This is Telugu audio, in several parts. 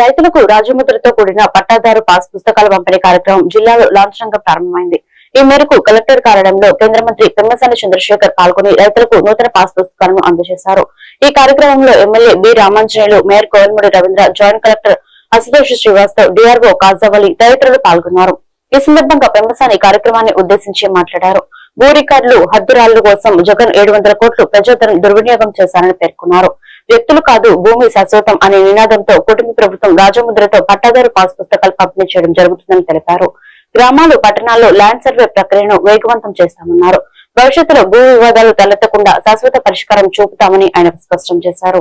రైతులకు రాజముద్రతో కూడిన పట్టాదారు పాస్ పుస్తకాల పంపిణీ కార్యక్రమం జిల్లాలో లాంఛనంగా ప్రారంభమైంది. ఈ మేరకు కలెక్టర్ కార్యాలయంలో కేంద్ర మంత్రి పెమ్మసాని చంద్రశేఖర్ పాల్గొని రైతులకు నూతన పాస్ పుస్తకాలను అందజేశారు. ఈ కార్యక్రమంలో MLA B Ramanjaneyulu mayor Kovelamudi Ravindra joint collector Ashutosh Srivastav DRO Kajavali తదితరులు పాల్గొన్నారు. ఈ సందర్భంగా పెమ్మసాని కార్యక్రమాన్ని ఉద్దేశించి మాట్లాడారు. భూ రికార్డులు హద్దురాళ్ళ కోసం జగన్ ఏడు వందల కోట్లు ప్రజాధనం దుర్వినియోగం చేశారని పేర్కొన్నారు. వ్యక్తులు కాదు భూమి శాశ్వతం అనే నినాదంతో కుటుంబ ప్రభుత్వం రాజముద్రతో పట్టాదారు పాస్ పుస్తకాలు పంపిణీ చేయడం జరుగుతుందని తెలిపారు. గ్రామాలు పట్టణాల్లో ల్యాండ్ సర్వే ప్రక్రియను వేగవంతం చేస్తామన్నారు. భవిష్యత్తులో భూ వివాదాలు తలెత్తకుండా శాశ్వత పరిష్కారం చూపుతామని ఆయన స్పష్టం చేశారు.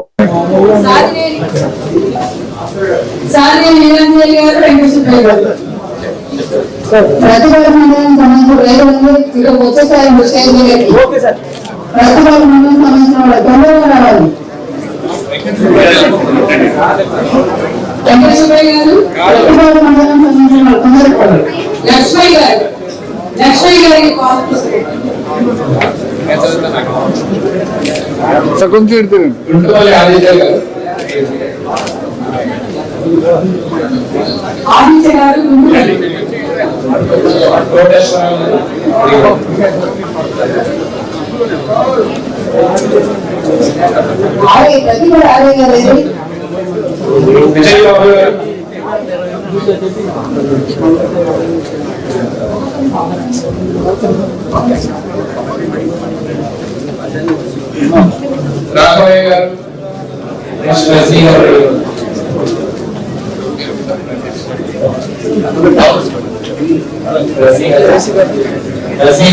సారి. లక్ష్మయ్య గారు లక్ష్మయ్య గారికి పాస్ పుస్తకం సగం తీరుతుంది గుంటుపల్లి ఆదిత్య గారు ఆదిత్య గారు గుంటూరు కోటేశ్వరరావు గారు ఆలయ ప్రతిభల ఆలయ గారు ఏది? విజయ్ బాబు గారు రాఘవయ్య గారు. రశ్మి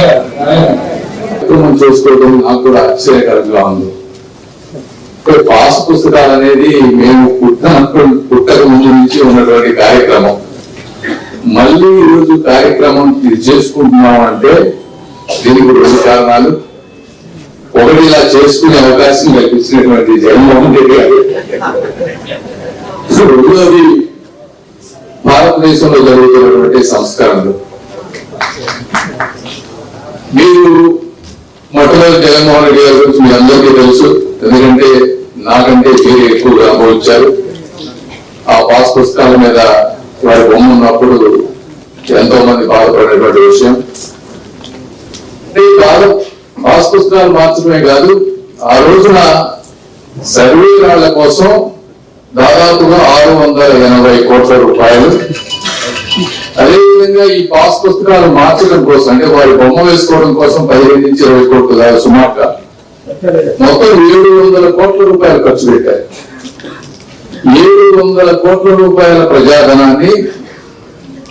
చేసుకోవడం నాకు కూడా ఆశ్చర్యకరంగా ఉంది. పాస్ పుస్తకాలు అనేది మేము పుట్టిన అనుకుంటున్నాం పుట్టక ముందు నుంచి ఉన్నటువంటి కార్యక్రమం. మళ్ళీ ఈరోజు కార్యక్రమం చేసుకుంటున్నాం అంటే దీనికి రెండు కారణాలు. ఒకటి ఇలా చేసుకునే అవకాశం కల్పించినటువంటి జగన్మోహన్ రెడ్డి గారు. రెండోది భారతదేశంలో జరుగుతున్నటువంటి సంస్కరణలు. మీరు మొట్టమొదటి జగన్మోహన్ రెడ్డి గారి గురించి మీ అందరికీ తెలుసు. ఎందుకంటే నాకంటే పేరు ఎక్కువగా అనుభవించారు ఆ పాస్ పుస్తకాల మీద వారి బొమ్మ ఉన్నప్పుడు ఎంతో మంది బాధపడేటువంటి విషయం. పాస్ పుస్తకాలు మాత్రమే కాదు ఆ రోజున సర్వే రాళ్ళ కోసం దాదాపుగా ఆరు వందల ఎనభై కోట్ల రూపాయలు. అదేవిధంగా ఈ పాస్ పుస్తకాలు మార్చడం కోసం అంటే వారి బొమ్మ వేసుకోవడం కోసం పదిహేను నుంచి ఇరవై కోట్లు సుమారుగా. మొత్తం ఏడు వందల కోట్ల రూపాయలు ఖర్చు పెట్టారు. ఏడు వందల కోట్ల రూపాయల ప్రజాధనాన్ని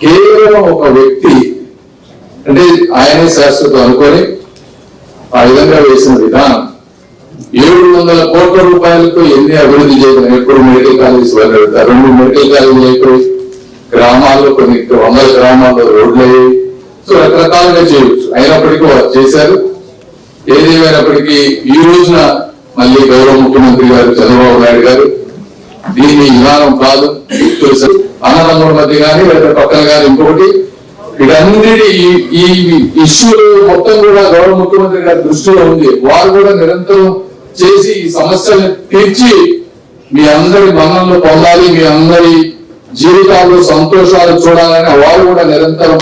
కేవలం ఒక వ్యక్తి అంటే ఆయనే శాశ్వతం అనుకొని ఆ విధంగా వేసిన విధానం. ఏడు వందల కోట్ల రూపాయలతో ఎన్ని అభివృద్ధి చేయడం ఎప్పుడు మెడికల్ కాలేజ్ వాళ్ళు రెండు మెడికల్ కాలేజీలు అయిపోయి గ్రామాల్లో కొన్ని వందల గ్రామాల్లో రోడ్లు అయ్యాయి. సో రకరకాలుగా చేయవచ్చు. అయినప్పటికీ వారు చేశారు. ఏదేమైనప్పటికీ ఈ రోజున మళ్ళీ గౌరవ ముఖ్యమంత్రి గారు చంద్రబాబు నాయుడు గారు దీని విధానం కాదు. అన్నదమ్ముల మధ్య కానీ లేదా పక్కన కానీ ఇంకొకటి వీటన్నిటి ఈ- ఈ మొత్తం కూడా గౌరవ ముఖ్యమంత్రి గారి దృష్టిలో ఉంది. వారు కూడా నిరంతరం చేసి ఈ సమస్యల్ని తీర్చి మీ అందరి మన్ననలు పొందాలి మీ అందరి జీవితాల్లో సంతోషాలు చూడాలని వారు కూడా నిరంతరం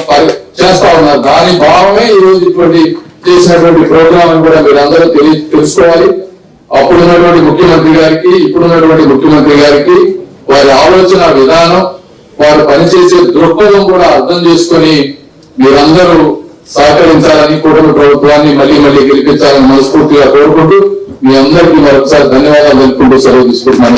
చేస్తా ఉన్నారు. దాని భావమే ఈ రోజు ఇటువంటి చేసినటువంటి ప్రోగ్రామ్ కూడా మీరు అందరూ తెలియ తెలుసుకోవాలి. అప్పుడున్నటువంటి ముఖ్యమంత్రి గారికి ఇప్పుడున్నటువంటి ముఖ్యమంత్రి గారికి వారి ఆలోచన విధానం వారు పనిచేసే దృక్పథం కూడా అర్థం చేసుకొని మీరందరూ సహకరించాలని కూటమి ప్రభుత్వాన్ని మళ్ళీ మళ్ళీ గెలిపించాలని మనస్ఫూర్తిగా కోరుకుంటూ మీ అందరికీ మరొకసారి ధన్యవాదాలు తెలుపుకుంటూ సెలవు తీసుకుంటున్నాను.